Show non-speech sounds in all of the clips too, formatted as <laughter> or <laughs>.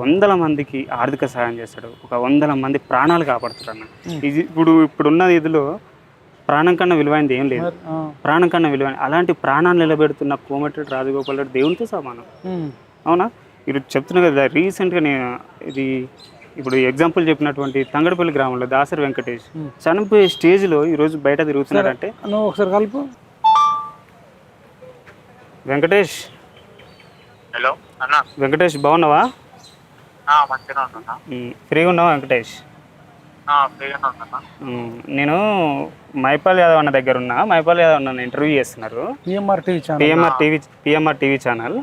వందల మందికి ఆర్థిక సహాయం చేస్తాడు. ఒక వందల మంది ప్రాణాలు కాపాడుతాడు అన్న. ఇది ఇప్పుడు ఇప్పుడున్న ఇదిలో ప్రాణం కన్నా విలువైనది ఏం లేదు. ప్రాణం కన్నా విలువైన అలాంటి ప్రాణాలు నిలబెడుతున్న కోమటిరెడ్డి రాజగోపాల్ రెడ్డి దేవునితో సమానం. అవునా? ఇది చెప్తున్నా కదా రీసెంట్గా నేను ఇది ఇప్పుడు ఎగ్జాంపుల్ చెప్పినటువంటి తంగడపల్లి గ్రామంలో దాసరి వెంకటేష్. చనిపోయే స్టేజ్లో ఈరోజు బయట తిరుగుతున్నాడంటే నువ్వు ఒకసారి కలుపు. వెంకటేష్. హలో అన్న. వెంకటేష్ బాగున్నావా? మంచిగా ఫ్రీగా ఉన్నావా వెంకటేష్? ఫ్రీగానే నేను మైపాల్ యాదవ్ అన్న దగ్గర ఉన్నా. మైపాల్ యాదవ్ అన్న ఇంటర్వ్యూ చేస్తున్నారు. PMR TV channel PMR TV PMR TV channel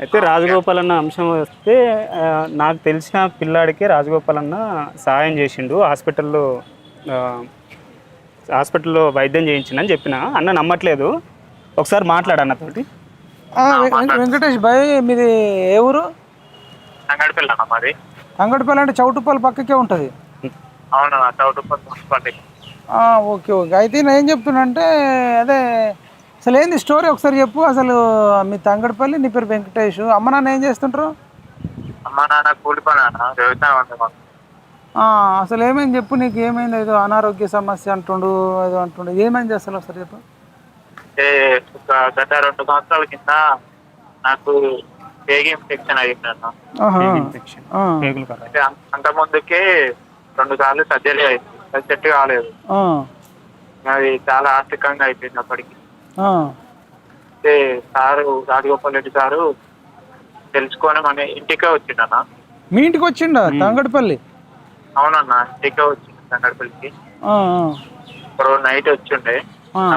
అయితే రాజగోపాల్ అన్న అంశం వస్తే నాకు తెలిసిన పిల్లాడికి రాజగోపాల్ అన్న సహాయం చేసిండు. హాస్పిటల్లో హాస్పిటల్లో వైద్యం చేయించిండని చెప్పిన. అన్న నమ్మట్లేదు. ఒకసారి మాట్లాడు అన్నతోటి ఆ, వెం- వెంకటేష్ భాయ్ మీది ఏ ఊరు? సంగడిపల్లి అన్న మాది. అంగడిపల్లి అంటే చౌటుపల్లి పక్కకే ఉంటుంది. అవును చౌటుపల్లి మున్సిపాలిటీ. Okay okay. అయితే నేను ఏం చెప్తున్నా అదే అసలు ఏంది స్టోరీ ఒకసారి చెప్పు. అసలు మీ తంగడిపల్లి నీ పేరు వెంకటేష్. అమ్మ నాన్న ఏం చేస్తుంటారు? అమ్మ నాన్న కూలి పని అన్న వ్యవసాయం ఉంది మాకు ఆ, అసలు ఏమైంది చెప్పు నీకు. ఏమైంది? ఏదో అనారోగ్య సమస్య అంటుండు ఏదో అంటుండు. ఏమైంది అసలు ఒకసారి చెప్పు. ఒక గత రెండు సంవత్సరాల కింద నాకు పేగి ఇన్ఫెక్షన్ అయ్యింది అన్న ఆహా. ఇన్ఫెక్షన్ ఆ, పేగులు కర్ర. అంటే అం- అంత ముందుకే రెండు సార్లు సర్జరీ అయింది అది సెట్ కాలేదు. ఆ, అది చాలా ఆర్థికంగా అయిపోయింది అప్పటికి. ఆ, అయితే సారు రాజగోపాల్ రెడ్డి సారు తెలుసుకొని మన ఇంటికే వచ్చిండన్న. మీ ఇంటికి వచ్చిండా? తంగడిపల్లి? అవునన్న ఇంటికే వచ్చింది సంగడిపల్లికి ఆ, రోజు నైట్ వచ్చిండే.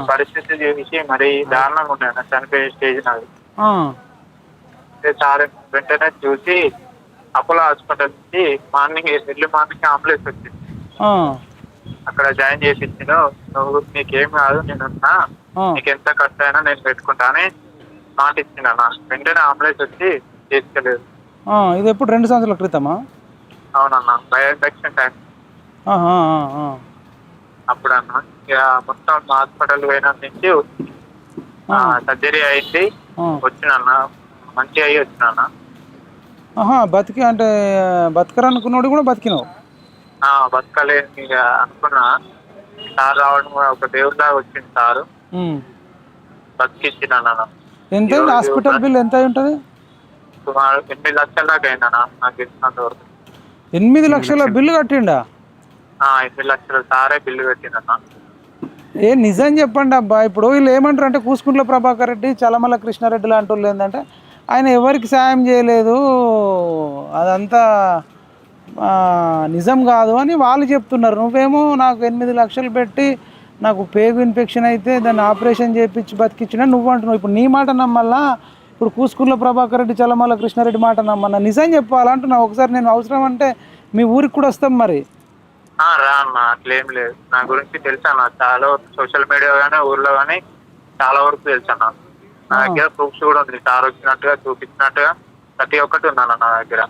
పరిస్థితి చూసి మరి దారుణంగా ఉండే అన్న చనిపోయే స్టేజ్ నాది. ఆ, అయితే సార్ వెంటనే చూసి అపోలో హాస్పిటల్ నుంచి మార్నింగ్ ఎర్లీ మార్నింగ్ అంబులెన్స్ వచ్చింది. అక్కడ జాయిన్ చేపించిన నువ్వు నీకేం కాదు నేనున్నా. ఆ. నీకు ఎంత ఖర్చు అయినా నేను పెట్టుకుంటా అని మాట ఇచ్చిందన్న వెంటనే అంబులెన్స్ వచ్చి తీసుకెళ్ళలేదు ఆ, ఇది ఎప్పుడు? రెండు సంవత్సరాల క్రితమా? అవునన్న బయో ఇన్ఫెక్షన్ టైం. అప్పుడు అన్న ఇక మొత్తం హాస్పిటల్ పోయిన నుంచి సర్జరీ అయింది. ఆ. మంచిగా అయ్యి వచ్చినన్న ఆహా బతికి అంటే బతకరనుకున్నాడు కూడా బతికినావు? ఇక అనుకున్నా. సార్ రావడం ఒక దేవుడిలా వచ్చింది సారు. ఉమ్. బతికిచ్చిందన్న ఎంత అయింది? హాస్పిటల్ బిల్ ఎంత ఉంటుంది? సుమారు ఎనిమిది లక్షల దాకా అయిందన్న నాకు తెలిసినంత వరకు. ఎనిమిది లక్షల బిల్లు కట్టిండా? ఆ, ఎనిమిది లక్షలు. సారే బిల్లు పెట్టిందన్న ఏ నిజం చెప్పండి అబ్బా. ఇప్పుడు వీళ్ళు ఏమంటారు అంటే కూసుకుంట్ల ప్రభాకర్ రెడ్డి చలమల కృష్ణారెడ్డి లాంటి వాళ్ళు ఏంటంటే ఆయన ఎవరికి సాయం చేయలేదు. అదంతా నిజం కాదు అని వాళ్ళు చెప్తున్నారు. నువ్వేమో నాకు ఎనిమిది లక్షలు పెట్టి నాకు పేగు ఇన్ఫెక్షన్ అయితే దాన్ని ఆపరేషన్ చేయించి బతికించిన నువ్వు అంటున్నావు. ఇప్పుడు నీ మాట నమ్మల్లా ఇప్పుడు కూసుకుర్ల ప్రభాకర్ రెడ్డి చలమల కృష్ణారెడ్డి మాట నమ్మన్నా నిజం చెప్పాలంటున్నావు ఒకసారి నేను అవసరం అంటే మీ ఊరికి కూడా వస్తాం మరి. రా అట్లేం లేదు. నా గురించి తెలుసు చాలా సోషల్ మీడియా కానీ ఊర్లో కానీ చాలా వరకు తెలుసు నాకు నా దగ్గర ప్రూఫ్స్ కూడా ఉంది. సార్ వచ్చినట్టుగా చూపించినట్టుగా ప్రతి ఒక్కటి ఉందన్న నా దగ్గర.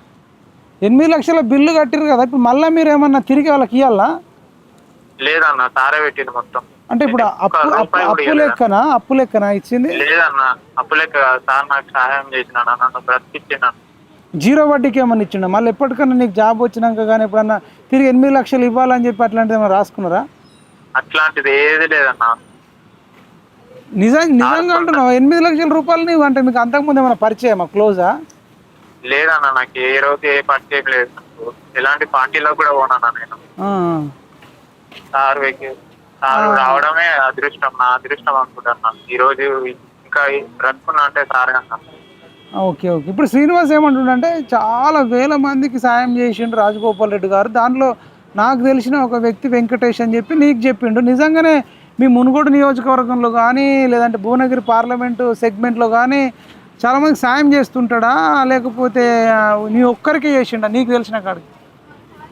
ఎనిమిది లక్షల బిల్లు కట్టిరు కదా ఇప్పుడు మళ్ళీ మీరు ఏమన్నా తిరిగి వాళ్ళకి ఇవ్వాలా లేదన్న సారే పెట్టింది మొత్తం. అంటే ఇప్పుడు అప్పు అప్పు అప్పు. లెక్కనా? అప్పు లెక్కనా ఇచ్చింది? లేదన్న అప్పులేక సార్ నాకు సహాయం చేసిన నన్ను బ్రతికిచ్చిన జీరో వడ్డీకి ఏమన్నా ఇచ్చిండ? మళ్ళీ ఎప్పటికన్నా నీకు జాబ్ వచ్చినాక కానీ ఎప్పుడన్నా తిరిగి ఎనిమిది లక్షలు ఇవ్వాలని చెప్పి అట్లాంటిది ఏమైనా రాసుకున్నారా? అట్లాంటిది ఏది లేదన్న. నిజం నిజంగా అంటున్నావు? ఎనిమిది లక్షల రూపాయలు నీవు అంటే మీకు అంతకుముందు ఏమైనా పరిచయమా? క్లోజా? లేదన్న నాకు ఏ రోజు ఏ పరిచయం లేదు. ఎలాంటి పార్టీలో కూడా పోనన్నా నేను. సార్ సార్ రావడమే అదృష్టం నా అదృష్టం అనుకుంటున్నా. ఈ రోజు ఇంకా బ్రతుకున్నా అంటే సారే అన్న. Okay okay. ఇప్పుడు శ్రీనివాస్ ఏమంటుండంటే చాలా వేల మందికి సాయం చేసిండు రాజగోపాల్ రెడ్డి గారు. దానిలో నాకు తెలిసిన ఒక వ్యక్తి వెంకటేష్ అని చెప్పి నీకు చెప్పిండు. నిజంగానే మీ మునుగోడు నియోజకవర్గంలో కానీ లేదంటే భువనగిరి పార్లమెంటు సెగ్మెంట్లో కానీ చాలామంది సాయం చేస్తుంటాడా? లేకపోతే నీ ఒక్కరికే చేసిండా? నీకు తెలిసిన కాడికి?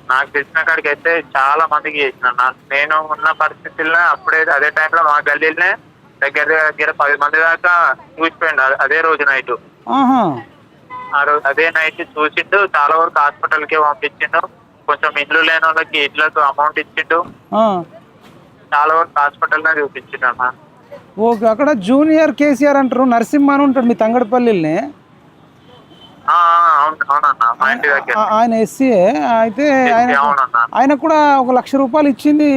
నాకు తెలిసిన కాడికి అయితే చాలా మందికి చేసిన. నేను ఉన్న పరిస్థితుల్లో అప్పుడే అదే టైంలో మా గల్లీలోనే దగ్గర దగ్గర పది మంది దాకా చూసిపోయిండు. అదే- రోజు నైట్. ఆ రోజు అదే నైట్ చూసిండు. చాలా వరకు హాస్పిటల్కి పంపించిండు. కొంచెం ఇల్లు లేని వాళ్ళకి ఇళ్ళకు అమౌంట్ ఇచ్చిండు. చాలా వరకు హాస్పిటల్ నే చూపించిండు అన్న. ఓకే అక్కడ జూనియర్ కేసీఆర్ అంటారు నరసింహ అని ఉంటాడు మీ తంగడపల్లిని ఆయన ఎస్సీఏ అయితే ఆయన ఆయన కూడా ఒక లక్ష రూపాయలు ఇచ్చింది.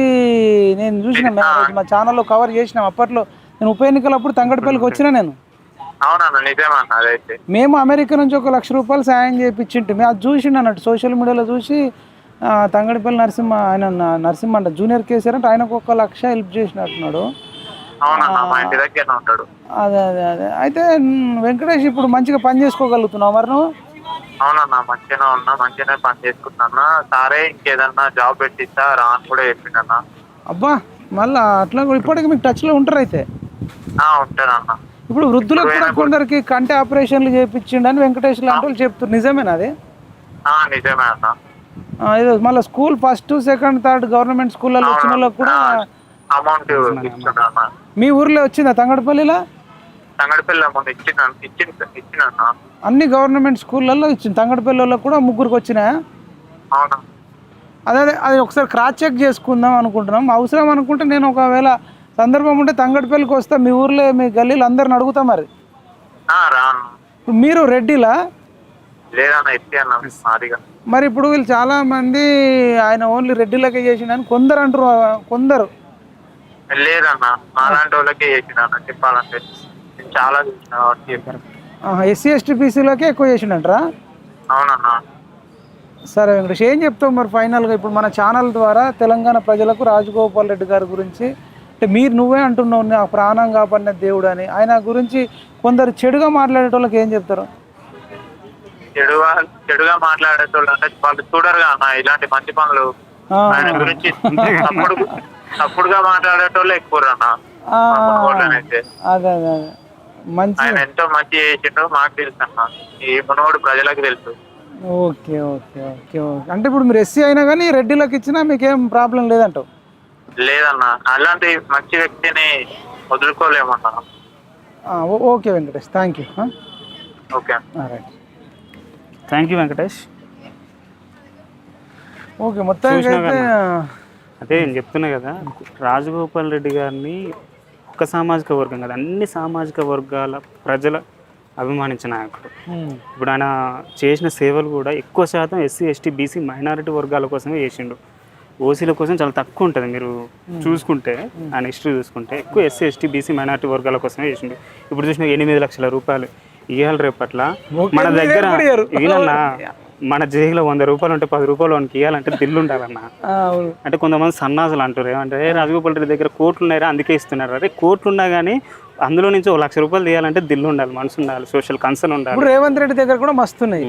నేను చూసిన మా ఛానల్లో కవర్ చేసినాం. అప్పట్లో నేను ఉప ఎన్నికలప్పుడు తంగడిపల్లికి వచ్చిన నేను. మేము అమెరికా నుంచి ఒక లక్ష రూపాయలు సాయం చేయించింటి అది చూసిండు అన్నట్టు సోషల్ మీడియాలో చూసి తంగడిపల్లి నరసింహ ఆయన నరసింహ అంట. జూనియర్ కేసీఆర్ అంటే ఆయనకు ఒక లక్ష హెల్ప్ చేసినట్టున్నాడు. అవునన్నా మా ఇంటి దగ్గరనే ఉంటాడు. అదే అదే అదే. అయితే వెంకటేష్ ఇప్పుడు మంచిగా పని చేసుకోగలుగుతున్నావు మరి నువ్వు? అవునన్నా మంచిగానే ఉన్నా మంచిగానే పని చేసుకుంటున్నా. సారే ఇంకేదన్నా జాబ్ పెట్టిస్తా రా అని కూడా చెప్పిండన్నా. అబ్బా మళ్ళా అట్లా ఇప్పటికి మీకు టచ్లో ఉంటారు అయితే. ఆ, ఉంటానన్నా ఇప్పుడు వృద్ధులకు కూడా కొందరికి కంటి ఆపరేషన్లు చేయించిండని వెంకటేష్ లాంటి వాళ్ళు చెప్తారు నిజమేనా అది? ఆ, నిజమే అన్న. ఇది మళ్ళీ school first second third government స్కూళ్ళలో వచ్చిన వాళ్ళకి కూడా అమౌంట్ ఇస్తున్నా మీ ఊర్లో వచ్చిందా తంగడపల్లిలో? ఇచ్చిన ఇచ్చిన అన్ని. గవర్నమెంట్ స్కూళ్ళల్లో ఇచ్చింది తంగడపల్లి వాళ్ళకి కూడా ముగ్గురికి వచ్చినాయా అవునా. అదే అదే అది ఒకసారి క్రాస్ చెక్ చేసుకుందాం అనుకుంటున్నాం. అవసరం అనుకుంటే నేను ఒకవేళ సందర్భం ఉంటే తంగడపల్లికి వస్తా. మీ ఊర్లో మీ గల్లీలో అందరిని అడుగుతా మరి. మీరు రెడ్డిలా లేదన్న ఇస్తే అన్న మాదిగా మరి ఇప్పుడు వీళ్ళు చాలా మంది ఆయన ఓన్లీ రెడ్డిలకే చేసిండని కొందరు అంటారు కొందరు. లేదన్న మాలాంటి వాళ్ళకే చేసిన అన్న చెప్పాలంటే చాలా చూసిన వాటికి ఎస్సీ ఎస్టీ బీసీలోకే ఎక్కువ చేసిండంటరా? అవునన్నా. సరే వెంకటేష్ ఏం చెప్తావు మరి ఫైనల్గా? ఇప్పుడు మన ఛానల్ ద్వారా తెలంగాణ ప్రజలకు రాజగోపాల్ రెడ్డి గారి గురించి అంటే మీరు నువ్వే అంటున్నావు నా ప్రాణం కాపాడిన దేవుడు అని. ఆయన గురించి కొందరు చెడుగా మాట్లాడేటోళ్ళకి ఏం చెప్తారు? చెడుగా చెడుగా మాట్లాడేటోళ్ళు అంటే వాళ్ళు చూడరుగా అన్న ఇలాంటి మంచి పనులు. ఆయన గురించి తప్పుడు తప్పుడుగా మాట్లాడేటోళ్ళు ఎక్కువ అన్న. అదే అదే అదే. మంచి ఆయన ఎంతో మంచి చేసిండో మాకు తెలుసు అన్న. ఈ మునోడు ప్రజలకు తెలుసు. Okay okay okay okay. అంటే ఇప్పుడు మీరు ఎస్సీ అయినా కానీ రెడ్డిలకు ఇచ్చినా మీకేం ప్రాబ్లం లేదంటావు? లేదన్న. అలాంటి మంచి వ్యక్తిని వదులుకోలేమన్నా. Okay Venkatesh. Thank you okay right. Thank you Venkatesh okay మొత్తానికి అయితే అదే నేను చెప్తున్నా కదా రాజగోపాల్ రెడ్డి గారిని ఒక్క సామాజిక వర్గం కదా అన్ని సామాజిక వర్గాల ప్రజల అభిమానించిన నాయకుడు. ఇప్పుడు ఆయన చేసిన సేవలు కూడా ఎక్కువ శాతం ఎస్సీ ఎస్టీ బీసీ మైనారిటీ వర్గాల కోసమే చేసిండు. ఓసీల కోసం చాలా తక్కువ ఉంటుంది మీరు చూసుకుంటే ఆయన హిస్టరీ చూసుకుంటే ఎక్కువ ఎస్సీ ఎస్టీ బీసీ మైనారిటీ వర్గాల కోసమే చేసిండు. ఇప్పుడు చూసిన ఎనిమిది లక్షల రూపాయలు ఇవ్వాలి రేపట్ల మన దగ్గర. ఈయనన్నా మన జేబులో వంద రూపాయలు ఉంటే పది రూపాయలు వానికి ఇవ్వాలంటే దిల్లు ఉండాలన్నా. అంటే కొంతమంది సన్నాసులు అంటారు ఏమంటే "ఏ, రాజగోపాల్ రెడ్డి దగ్గర కోట్లు ఉన్నాయరా అందుకే ఇస్తున్నారు. అరే కోట్లు ఉన్నా కానీ అందులో నుంచి ఒక లక్ష రూపాయలు తీయాలంటే దిల్లు ఉండాలి మనసు ఉండాలి సోషల్ కన్సర్న్ ఉండాలి. ఇప్పుడు రేవంత్ రెడ్డి దగ్గర కూడా మస్తున్నాయి.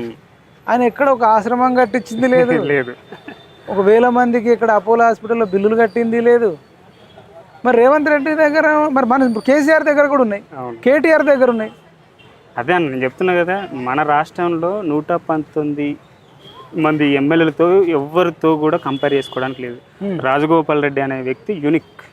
ఆయన ఎక్కడ ఒక ఆశ్రమం కట్టించింది లేదు. <laughs> లేదు. ఒక వేల మందికి ఇక్కడ అపోలో హాస్పిటల్లో బిల్లులు కట్టింది లేదు. మరి రేవంత్ రెడ్డి దగ్గర మరి మన కేసీఆర్ దగ్గర కూడా ఉన్నాయి. కేటీఆర్ దగ్గర ఉన్నాయి. అదే అన్న నేను చెప్తున్నా కదా మన రాష్ట్రంలో నూట పంతొమ్మిది మంది ఎమ్మెల్యేలతో ఎవరితో కూడా కంపేర్ చేసుకోవడానికి లేదు. రాజగోపాల్ రెడ్డి అనే వ్యక్తి యూనిక్